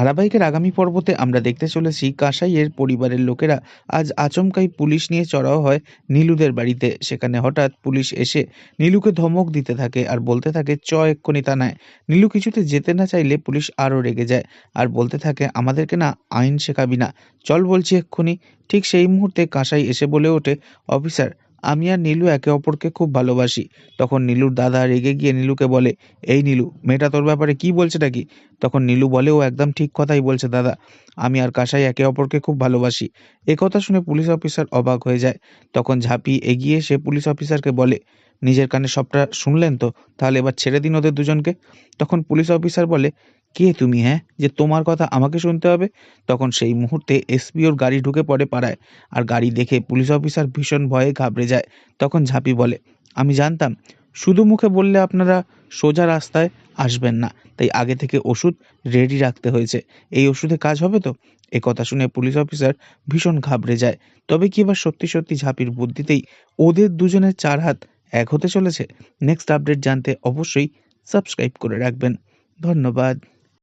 ধারাবাহিকের আগামী পর্বতে আমরা দেখতে চলেছি কাসাইয়ের পরিবারের লোকেরা। আজ আচমকাই পুলিশ নিয়ে চড়াও হয় নীলুদের বাড়িতে। সেখানে হঠাৎ পুলিশ এসে নীলুকে ধমক দিতে থাকে আর বলতে থাকে, চ, এক্ষুনি থানায়। নীলু কিছুতে যেতে না চাইলে পুলিশ আরও রেগে যায় আর বলতে থাকে, আমাদেরকে না, আইন শেখাবি না। চল বলছি এক্ষুনি। ঠিক সেই মুহূর্তে কাসাই এসে বলে ওঠে, অফিসার আমি আর নীলু একে অপরকে খুব ভালোবাসি। তখন নীলুর দাদা রেগে গিয়ে নীলুকে বলে, এই নীলু, মেয়েটা তোর ব্যাপারে কি বলছে নাকি? তখন নীলু বলে, ও একদম ঠিক কথাই বলছে দাদা। আমি আর কাসাই একে অপরকে খুব ভালোবাসি। এ কথা শুনে পুলিশ অফিসার অবাক হয়ে যায়। তখন ঝাঁপি এগিয়ে সে পুলিশ অফিসারকে বলে নিজের কানে সবটা শুনলেন তো? তাহলে এবার ছেড়ে দিন ওদের দুজনকে। তখন পুলিশ অফিসার বলে, কে তুমি হ্যাঁ? যে তোমার কথা আমাকে শুনতে হবে? তখন সেই মুহূর্তে এসপিওর গাড়ি ঢুকে পড়ে পাড়ায়, আর গাড়ি দেখে পুলিশ অফিসার ভীষণ ভয়ে ঘাবড়ে যায়। তখন ঝাঁপি বলে, আমি জানতাম, শুধু মুখে বললে আপনারা সোজা রাস্তায় আসবেন না। তাই আগে থেকে ওষুধ রেডি রাখতে হয়েছে। এই ওষুধে কাজ হবে তো? এ কথা শুনে পুলিশ অফিসার ভীষণ ঘাবড়ে যায়। তবে কি এবার সত্যি সত্যি ঝাঁপির বুদ্ধিতেই ওদের দুজনের চার হাত এক হতে চলেছে। নেক্সট আপডেট জানতে অবশ্যই সাবস্ক্রাইব করে রাখবেন। ধন্যবাদ।